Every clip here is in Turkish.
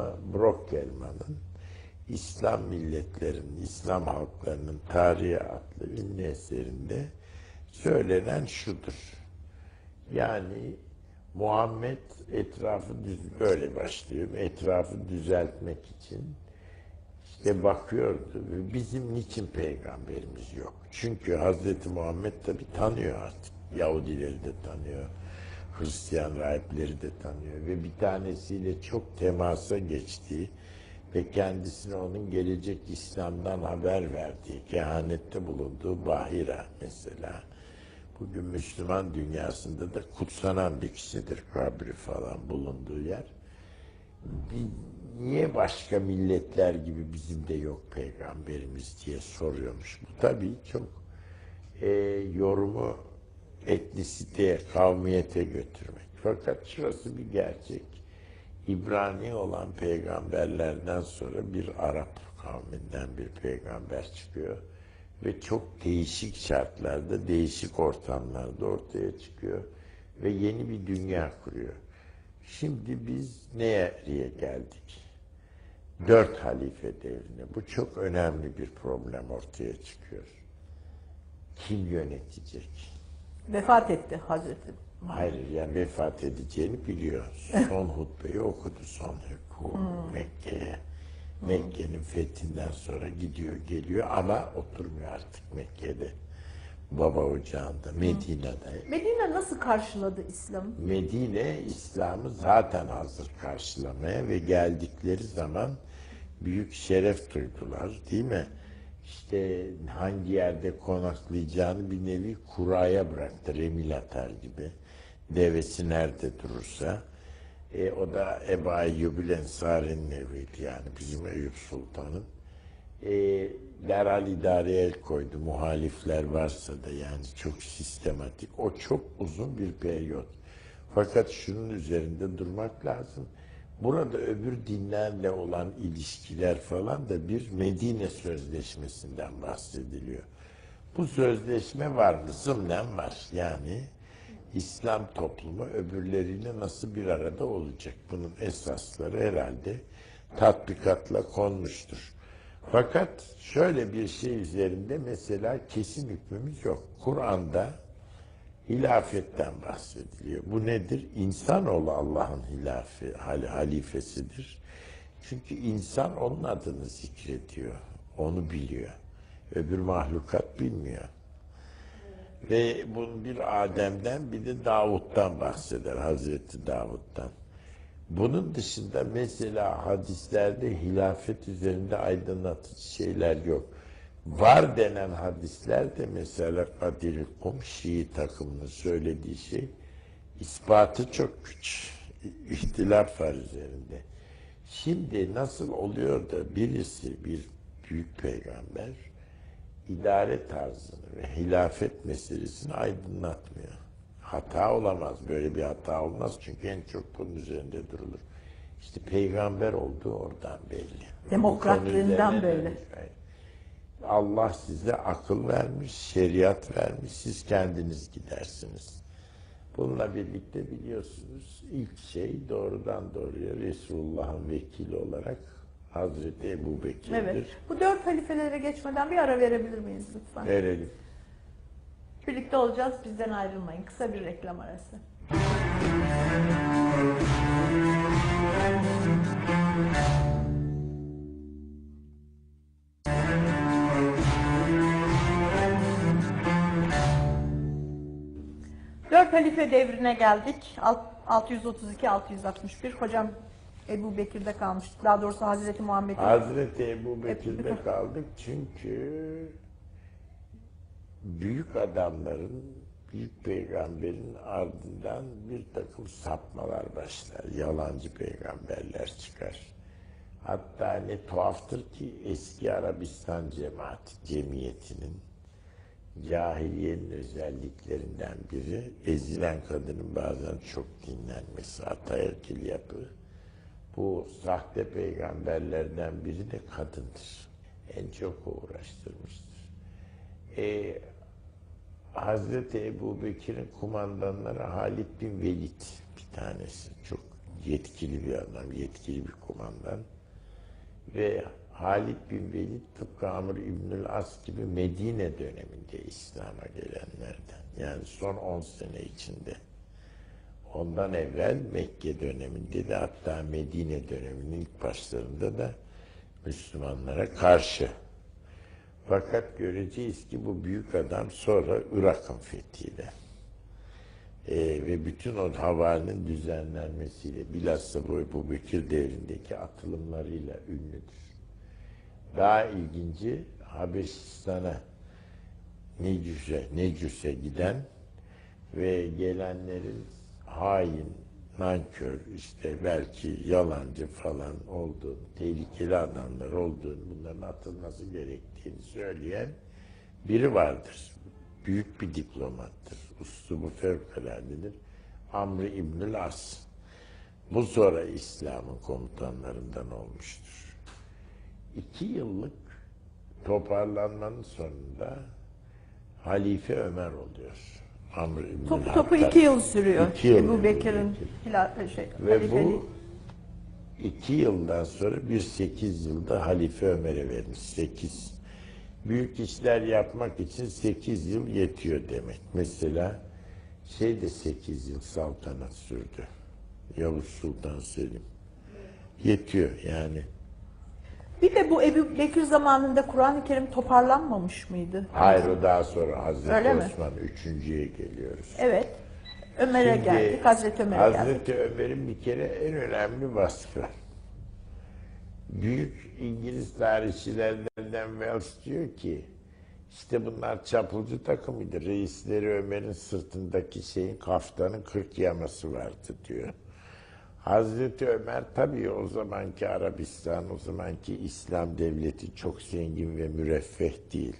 ama Brockelman'ın İslam milletlerinin, İslam halklarının tarihi adlı ünlü eserinde söylenen şudur. Yani Muhammed etrafı düz böyle başlıyor. Etrafı düzeltmek için işte bakıyordu. Bizim niçin peygamberimiz yok? Çünkü Hazreti Muhammed tabi tanıyor artık. Yahudileri de tanıyor. Hristiyan rahipleri de tanıyor. Ve bir tanesiyle çok temasa geçtiği ve kendisine onun gelecek İslam'dan haber verdiği, kehanette bulunduğu Bahira mesela. Bugün Müslüman dünyasında da kutsanan bir kişidir kabri falan bulunduğu yer. Bir- niye başka milletler gibi bizim de yok peygamberimiz diye soruyormuş. Bu tabii çok e, yorumu etnisiteye, kavmiyete götürmek. Fakat şurası bir gerçek. İbrani olan peygamberlerden sonra bir Arap kavminden bir peygamber çıkıyor. Ve çok değişik şartlarda, değişik ortamlarda ortaya çıkıyor. Ve yeni bir dünya kuruyor. Şimdi biz nereye geldik? Dört halife devrine. Bu çok önemli bir problem ortaya çıkıyor. Kim yönetecek? Vefat etti Hazreti. Hayır yani vefat edeceğini biliyor. Son hutbeyi okudu son hükû Mekke'ye. Mekke'nin fethinden sonra gidiyor geliyor ama oturmuyor artık Mekke'de. Baba ocağında, Medine'de. Medine nasıl karşıladı İslam'ı? Medine İslam'ı zaten hazır karşılamaya ve geldikleri zaman büyük şeref duydular değil mi? İşte hangi yerde konaklayacağını bir nevi kuraya bıraktı, remil atar gibi. Devesi nerede durursa. E, o da Eba Eyyubül Ensari'nin eviydi yani bizim Eyüp Sultan'ın. E, derhal idareye el koydu. Muhalifler varsa da yani çok sistematik. O çok uzun bir periyot. Fakat şunun üzerinde durmak lazım. Burada öbür dinlerle olan ilişkiler falan da bir Medine Sözleşmesi'nden bahsediliyor. Bu sözleşme var? Zımnen var. Yani İslam toplumu öbürleriyle nasıl bir arada olacak? Bunun esasları herhalde tatbikatla konmuştur. Fakat şöyle bir şey üzerinde mesela kesin hükmümüz yok. Kur'an'da hilafetten bahsediliyor. Bu nedir? İnsanoğlu Allah'ın hilafe, hal- halifesidir. Çünkü insan onun adını zikrediyor. Onu biliyor. Öbür mahlukat bilmiyor. Ve bunun bir Adem'den bir de Davut'tan bahseder. Hazreti Davut'tan. Bunun dışında mesela hadislerde hilafet üzerinde aydınlatıcı şeyler yok. Var denen hadislerde mesela Kadir Kum Şii takımının söylediği şey ispatı çok güç. İhtilaf var üzerinde. Şimdi nasıl oluyor da birisi bir büyük peygamber idare tarzını ve hilafet meselesini aydınlatmıyor. Hata olamaz. Böyle bir hata olmaz. Çünkü en çok bunun üzerinde durulur. İşte peygamber olduğu oradan belli. Demokratlığından böyle. dönüş- Allah size akıl vermiş, şeriat vermiş. Siz kendiniz gidersiniz. Bununla birlikte biliyorsunuz ilk şey doğrudan doğruya Resulullah'ın vekili olarak Hazreti Ebu Bekir'dir. Evet. Bu dört halifelere geçmeden bir ara verebilir miyiz lütfen? Verelim. Birlikte olacağız. Bizden ayrılmayın. Kısa bir reklam arası. Halife devrine geldik. Alt- 632-661. Hocam Ebu Bekir'de kalmıştık. Daha doğrusu Hazreti Muhammed'in. Hazreti Ebu Bekir'de kaldık çünkü büyük adamların, büyük peygamberin ardından bir takım sapmalar başlar. Yalancı peygamberler çıkar. Hatta ne tuhaftır ki eski Arabistan cemaati, cemiyetinin cahiliyenin özelliklerinden biri ezilen kadının bazen çok dinlenmesi, ataerkil yapı. Bu sahte peygamberlerden biri de kadındır. En çok uğraştırmıştır. Ee, Hazreti Ebu Bekir'in kumandanları Halid bin Velid bir tanesi. Çok yetkili bir adam, yetkili bir kumandan. Ve Halid bin Velid tıpkı Amr İbnül As gibi Medine döneminde İslam'a gelenlerden. Yani son 10 sene içinde. Ondan evvel Mekke döneminde de hatta Medine döneminin ilk başlarında da Müslümanlara karşı. Fakat göreceğiz ki bu büyük adam sonra Irak'ın fethiyle e, ve bütün o havanın düzenlenmesiyle bilhassa bu Ebu Bekir devrindeki atılımlarıyla ünlüdür. Daha ilginci Habeşistan'a Necüs'e, Necüs'e giden ve gelenlerin hain, nankör, işte belki yalancı falan olduğunu, tehlikeli adamlar olduğunu, bunların atılması gerektiğini söyleyen biri vardır. Büyük bir diplomattır. Uslubu fevkaladedir. Amr İbnül As. Bu sonra İslam'ın komutanlarından olmuştur. İki yıllık toparlanmanın sonunda Halife Ömer oluyor. Amr İbnül Topu iki yıl sürüyor. İki yıl Ebu Bekir'in Bekir. hilal, şey, Ve halifeliği. bu iki yıldan sonra bir sekiz yılda Halife Ömer'e vermiş. Sekiz. Büyük işler yapmak için sekiz yıl yetiyor demek. Mesela şey de sekiz yıl saltanat sürdü. Yavuz Sultan Selim. Yetiyor yani. Bir de bu Ebu Bekir zamanında Kur'an-ı Kerim toparlanmamış mıydı? Hayır o daha sonra Hazreti Öyle mi? Osman üçüncüye geliyoruz. Evet. Ömer'e Şimdi geldik, Hazreti Ömer'e geldik. Hazreti Ömer'in bir kere en önemli vasfı. Büyük İngiliz tarihçilerden Wells diyor ki işte bunlar çapulcu takımıydı. Reisleri Ömer'in sırtındaki şeyin kaftanın kırk yaması vardı diyor. Hazreti Ömer tabii o zamanki Arabistan, o zamanki İslam devleti çok zengin ve müreffeh değil.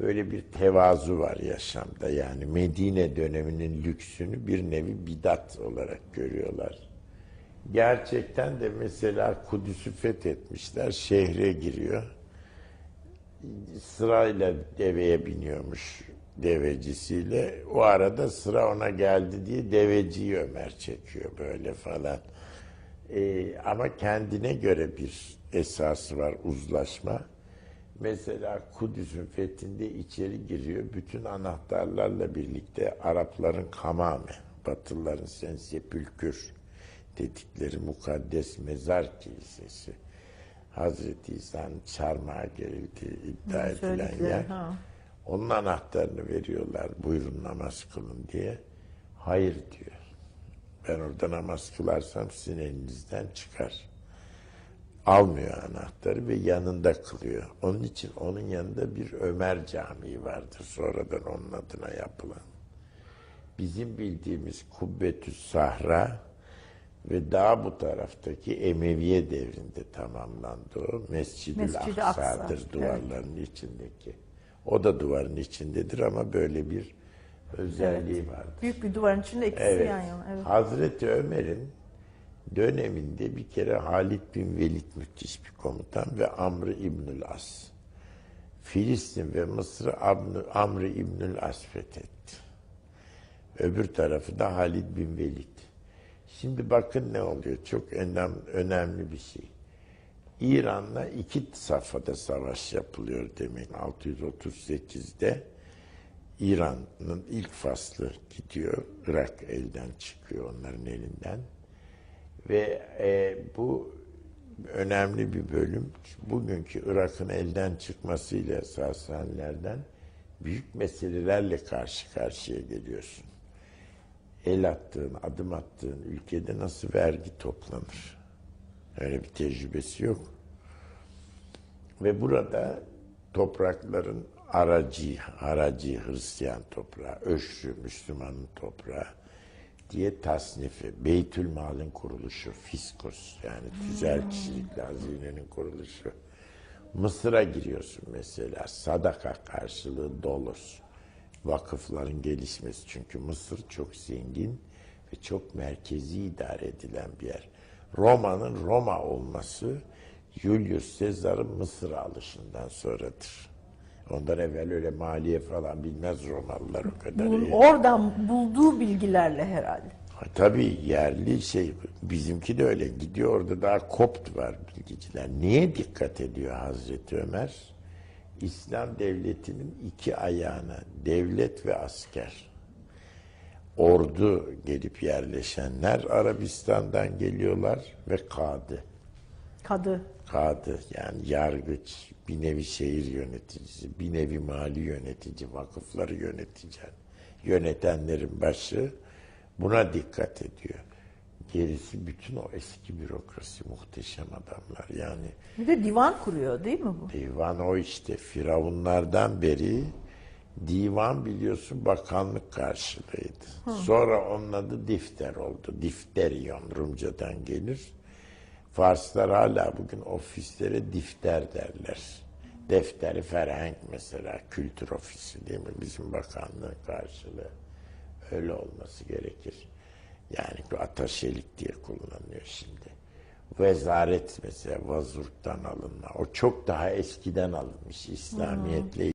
Böyle bir tevazu var yaşamda yani Medine döneminin lüksünü bir nevi bidat olarak görüyorlar. Gerçekten de mesela Kudüs'ü fethetmişler, şehre giriyor. Sırayla deveye biniyormuş devecisiyle. O arada sıra ona geldi diye deveciyi Ömer çekiyor böyle falan. Ee, ama kendine göre bir esası var uzlaşma. Mesela Kudüs'ün fethinde içeri giriyor. Bütün anahtarlarla birlikte Arapların kamame, Batılıların sensepülkür dedikleri mukaddes mezar kilisesi. Hazreti İsa'nın çarmıha gerildiği iddia edilen yer. ha. Onun anahtarını veriyorlar. Buyurun namaz kılın diye. Hayır diyor. Ben orada namaz kılarsam sizin elinizden çıkar. Almıyor anahtarı ve yanında kılıyor. Onun için onun yanında bir Ömer Camii vardır. Sonradan onun adına yapılan. Bizim bildiğimiz Kubbetüs Sahra ve daha bu taraftaki Emeviye devrinde tamamlandı o. Mescid-i Mescid-i Aksa, Aksa'dır evet. içindeki. O da duvarın içindedir ama böyle bir özelliği vardır. Büyük bir duvarın içinde ikisi Evet. yan yana. Evet. Hazreti Ömer'in döneminde bir kere Halid bin Velid müthiş bir komutan ve Amr İbnül As. Filistin ve Mısır'ı Amr İbnül As fethetti. Öbür tarafı da Halid bin Velid. Şimdi bakın ne oluyor. Çok önem, önemli bir şey. İran'la iki safhada savaş yapılıyor demek. 638'de İran'ın ilk faslı gidiyor. Irak elden çıkıyor onların elinden. Ve e, bu önemli bir bölüm. Bugünkü Irak'ın elden çıkmasıyla Sasanilerden büyük meselelerle karşı karşıya geliyorsun. El attığın, adım attığın ülkede nasıl vergi toplanır? Öyle bir tecrübesi yok. Ve burada toprakların aracı, aracı Hristiyan toprağı, Öşrü Müslümanın toprağı diye tasnifi, Beytül Mal'in kuruluşu, Fiskos yani tüzel kişilikli hazinenin kuruluşu. Mısır'a giriyorsun mesela, sadaka karşılığı dolos. Vakıfların gelişmesi çünkü Mısır çok zengin ve çok merkezi idare edilen bir yer. Roma'nın Roma olması Julius Caesar'ın Mısır'a alışından sonradır. Ondan evvel öyle maliye falan bilmez Romalılar o kadar Bul- iyi. oradan bulduğu bilgilerle herhalde. Ha, Tabii yerli şey bizimki de öyle gidiyor orada daha kopt var bilgiciler. Niye dikkat ediyor Hazreti Ömer? İslam devletinin iki ayağına devlet ve asker. Ordu gelip yerleşenler Arabistan'dan geliyorlar ve kadı. Kadı. Kadı yani yargıç, bir nevi şehir yöneticisi, bir nevi mali yönetici, vakıfları yönetecek. Yönetenlerin başı buna dikkat ediyor. Gerisi bütün o eski bürokrasi muhteşem adamlar. Yani Bir de divan kuruyor değil mi bu? divan o işte firavunlardan beri divan biliyorsun bakanlık karşılığıydı. Sonra onun adı difter oldu. Difterion Rumcadan gelir. Farslar hala bugün ofislere difter derler. Defteri Ferhenk mesela kültür ofisi değil mi? Bizim bakanlığın karşılığı. Öyle olması gerekir. Yani bu ataşelik diye kullanılıyor şimdi. Vezaret mesela vazurttan alınma. O çok daha eskiden alınmış İslamiyetle